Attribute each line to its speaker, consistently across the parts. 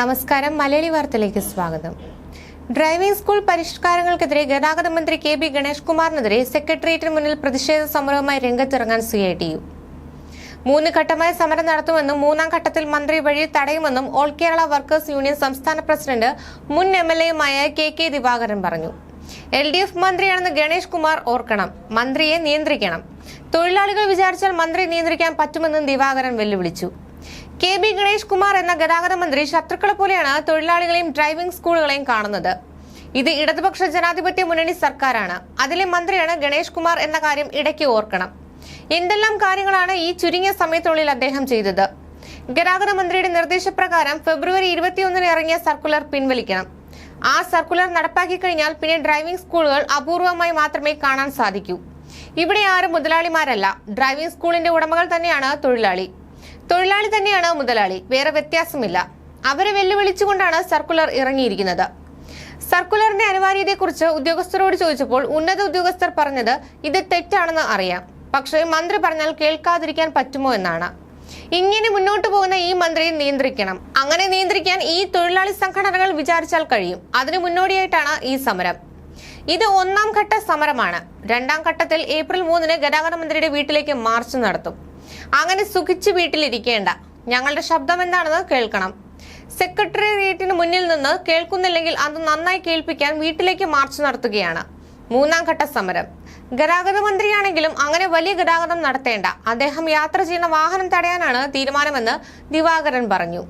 Speaker 1: നമസ്കാരം. മലയാളി വാർത്തയിലേക്ക് സ്വാഗതം. ഡ്രൈവിംഗ് സ്കൂൾ പരിഷ്കാരങ്ങൾക്കെതിരെ ഗതാഗത മന്ത്രി കെ ബി ഗണേഷ് കുമാറിനെതിരെ സെക്രട്ടേറിയറ്റിന് മുന്നിൽ പ്രതിഷേധ സമരവുമായി രംഗത്തിറങ്ങാൻ സി ഐ ടി യു. മൂന്ന് ഘട്ടമായി സമരം നടത്തുമെന്നും മൂന്നാം ഘട്ടത്തിൽ മന്ത്രി വഴി തടയുമെന്നും ഓൾ കേരള വർക്കേഴ്സ് യൂണിയൻ സംസ്ഥാന പ്രസിഡന്റ് മുൻ എം എൽ എയുമായ കെ കെ ദിവാകരൻ പറഞ്ഞു. എൽ ഡി എഫ് മന്ത്രിയാണെന്ന് ഗണേഷ് കുമാർ ഓർക്കണം. മന്ത്രിയെ നിയന്ത്രിക്കണം. തൊഴിലാളികൾ വിചാരിച്ചാൽ മന്ത്രി നിയന്ത്രിക്കാൻ പറ്റുമെന്നും ദിവാകരൻ വെല്ലുവിളിച്ചു. കെ ബി ഗണേഷ് കുമാർ എന്ന ഗതാഗത മന്ത്രി ശത്രുക്കളെ പോലെയാണ് തൊഴിലാളികളെയും ഡ്രൈവിംഗ് സ്കൂളുകളെയും കാണുന്നത്. ഇത് ഇടതുപക്ഷ ജനാധിപത്യ മുന്നണി സർക്കാരാണ്. അതിലെ മന്ത്രിയാണ് ഗണേഷ് കുമാർ എന്ന കാര്യം ഇടയ്ക്ക് ഓർക്കണം. എന്തെല്ലാം കാര്യങ്ങളാണ് ഈ ചുരുങ്ങിയ സമയത്തുള്ളിൽ അദ്ദേഹം ചെയ്തത്? ഗതാഗത മന്ത്രിയുടെ നിർദ്ദേശപ്രകാരം ഫെബ്രുവരി ഇരുപത്തിയൊന്നിന് ഇറങ്ങിയ സർക്കുലർ പിൻവലിക്കണം. ആ സർക്കുലർ നടപ്പാക്കി കഴിഞ്ഞാൽ പിന്നെ ഡ്രൈവിംഗ് സ്കൂളുകൾ അപൂർവമായി മാത്രമേ കാണാൻ സാധിക്കൂ. ഇവിടെ ആരും മുതലാളിമാരല്ല. ഡ്രൈവിംഗ് സ്കൂളിന്റെ ഉടമകൾ തന്നെയാണ് തൊഴിലാളി. തൊഴിലാളി തന്നെയാണ് മുതലാളി. വേറെ വ്യത്യാസമില്ല. അവരെ വെല്ലുവിളിച്ചുകൊണ്ടാണ് സർക്കുലർ ഇറങ്ങിയിരിക്കുന്നത്. സർക്കുലറിന്റെ അനിവാര്യതയെക്കുറിച്ച് ഉദ്യോഗസ്ഥരോട് ചോദിച്ചപ്പോൾ ഉന്നത ഉദ്യോഗസ്ഥർ പറഞ്ഞത് ഇത് തെറ്റാണെന്ന് അറിയാം. പക്ഷേ മന്ത്രി പറഞ്ഞാൽ കേൾക്കാതിരിക്കാൻ പറ്റുമോ എന്നാണ്. ഇങ്ങനെ മുന്നോട്ട് പോകുന്ന ഈ മന്ത്രിയെ നിയന്ത്രിക്കണം. അങ്ങനെ നിയന്ത്രിക്കാൻ ഈ തൊഴിലാളി സംഘടനകൾ വിചാരിച്ചാൽ കഴിയും. അതിനു മുന്നോടിയായിട്ടാണ് ഈ സമരം. ഇത് ഒന്നാം ഘട്ട സമരമാണ്. രണ്ടാം ഘട്ടത്തിൽ ഏപ്രിൽ മൂന്നിന് ഗതാഗത മന്ത്രിയുടെ വീട്ടിലേക്ക് മാർച്ച് നടത്തും. അങ്ങനെ സുഖിച്ച് വീട്ടിലിരിക്കേണ്ട. ഞങ്ങളുടെ ശബ്ദം എന്താണെന്ന് കേൾക്കണം. സെക്രട്ടേറിയറ്റിന് മുന്നിൽ നിന്ന് കേൾക്കുന്നില്ലെങ്കിൽ അത് നന്നായി കേൾപ്പിക്കാൻ വീട്ടിലേക്ക് മാർച്ച് നടത്തുകയാണ്. മൂന്നാം ഘട്ട സമരം. ഗതാഗത മന്ത്രിയാണെങ്കിലും അങ്ങനെ വലിയ ഗതാഗതം നടത്തേണ്ട. അദ്ദേഹം യാത്ര ചെയ്യുന്ന വാഹനം തടയാനാണ് തീരുമാനമെന്ന് ദിവാകരൻ പറഞ്ഞു.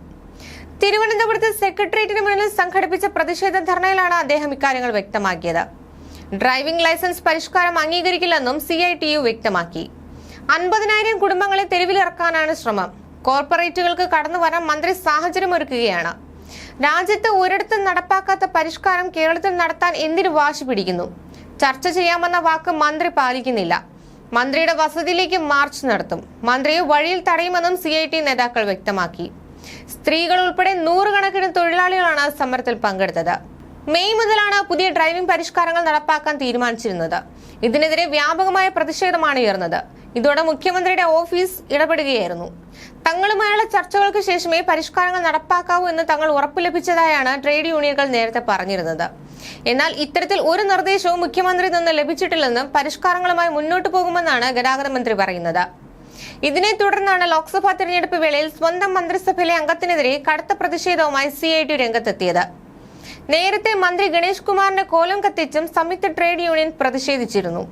Speaker 1: തിരുവനന്തപുരത്ത് സെക്രട്ടേറിയറ്റിന് മുന്നിൽ സംഘടിപ്പിച്ച പ്രതിഷേധ ധർണയിലാണ് അദ്ദേഹം ഇക്കാര്യങ്ങൾ വ്യക്തമാക്കിയത്. ഡ്രൈവിംഗ് ലൈസൻസ് പരിഷ്കാരം അംഗീകരിക്കില്ലെന്നും സി വ്യക്തമാക്കി. അൻപതിനായിരം കുടുംബങ്ങളെ തെരുവിലിറക്കാനാണ് ശ്രമം. കോർപ്പറേറ്റുകൾക്ക് കടന്നു വരാൻ മന്ത്രി സാഹചര്യം ഒരുക്കുകയാണ്. രാജ്യത്ത് ഒരിടത്തും നടപ്പാക്കാത്ത പരിഷ്കാരം കേരളത്തിൽ നടത്താൻ എന്തിനു വാശി പിടിക്കുന്നു? ചർച്ച ചെയ്യാമെന്ന വാക്ക് മന്ത്രി പാലിക്കുന്നില്ല. മന്ത്രിയുടെ വസതിയിലേക്ക് മാർച്ച് നടത്തും. മന്ത്രിയെ വഴിയിൽ തടയുമെന്നും സി ഐ ടി നേതാക്കൾ വ്യക്തമാക്കി. സ്ത്രീകൾ ഉൾപ്പെടെ നൂറുകണക്കിന് തൊഴിലാളികളാണ് സമരത്തിൽ പങ്കെടുത്തത്. മെയ് മുതലാണ് പുതിയ ഡ്രൈവിംഗ് പരിഷ്കാരങ്ങൾ നടപ്പാക്കാൻ തീരുമാനിച്ചിരുന്നത്. ഇതിനെതിരെ വ്യാപകമായ പ്രതിഷേധമാണ് ഉയർന്നത്. ഇതോടെ മുഖ്യമന്ത്രിയുടെ ഓഫീസ് ഇടപെടുകയായിരുന്നു. തങ്ങളുമായുള്ള ചർച്ചകൾക്ക് ശേഷമേ പരിഷ്കാരങ്ങൾ നടപ്പാക്കാവൂ എന്ന് തങ്ങൾ ഉറപ്പു ലഭിച്ചതായാണ് ട്രേഡ് യൂണിയനുകൾ നേരത്തെ പറഞ്ഞിരുന്നത്. എന്നാൽ ഇത്തരത്തിൽ ഒരു നിർദ്ദേശവും മുഖ്യമന്ത്രി നിന്ന് ലഭിച്ചിട്ടില്ലെന്നും പരിഷ്കാരങ്ങളുമായി മുന്നോട്ടു പോകുമെന്നാണ് ഗതാഗത മന്ത്രി പറയുന്നത്. ഇതിനെ തുടർന്നാണ് ലോക്സഭാ തെരഞ്ഞെടുപ്പ് വേളയിൽ സ്വന്തം മന്ത്രിസഭയിലെ അംഗത്തിനെതിരെ കടുത്ത പ്രതിഷേധവുമായി സി ഐ ടി രംഗത്തെത്തിയത്. നേരത്തെ മന്ത്രി ഗണേഷ് കുമാറിന്റെ കോലം കത്തിച്ചും സംയുക്ത ട്രേഡ് യൂണിയൻ പ്രതിഷേധിച്ചിരുന്നു.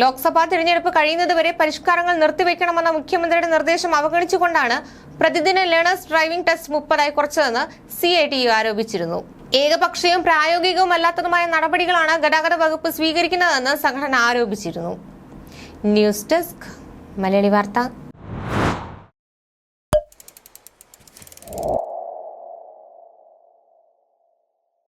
Speaker 1: ലോക്സഭാ തിരഞ്ഞെടുപ്പ് കഴിയുന്നതുവരെ പരിഷ്കാരങ്ങൾ നിർത്തിവെക്കണമെന്ന മുഖ്യമന്ത്രിയുടെ നിർദ്ദേശം അവഗണിച്ചുകൊണ്ടാണ് പ്രതിദിന ലേണേഴ്സ് ഡ്രൈവിംഗ് ടെസ്റ്റ് മുപ്പതായി കുറച്ചതെന്ന് സി ഐ ടി യു ആരോപിച്ചിരുന്നു. ഏകപക്ഷീയവും പ്രായോഗികവുമല്ലാത്തതുമായ നടപടികളാണ് ഗതാഗത വകുപ്പ് സ്വീകരിക്കുന്നതെന്ന് സംഘടന ആരോപിച്ചിരുന്നു. ന്യൂസ് ഡെസ്ക് മലയാളി വാർത്ത.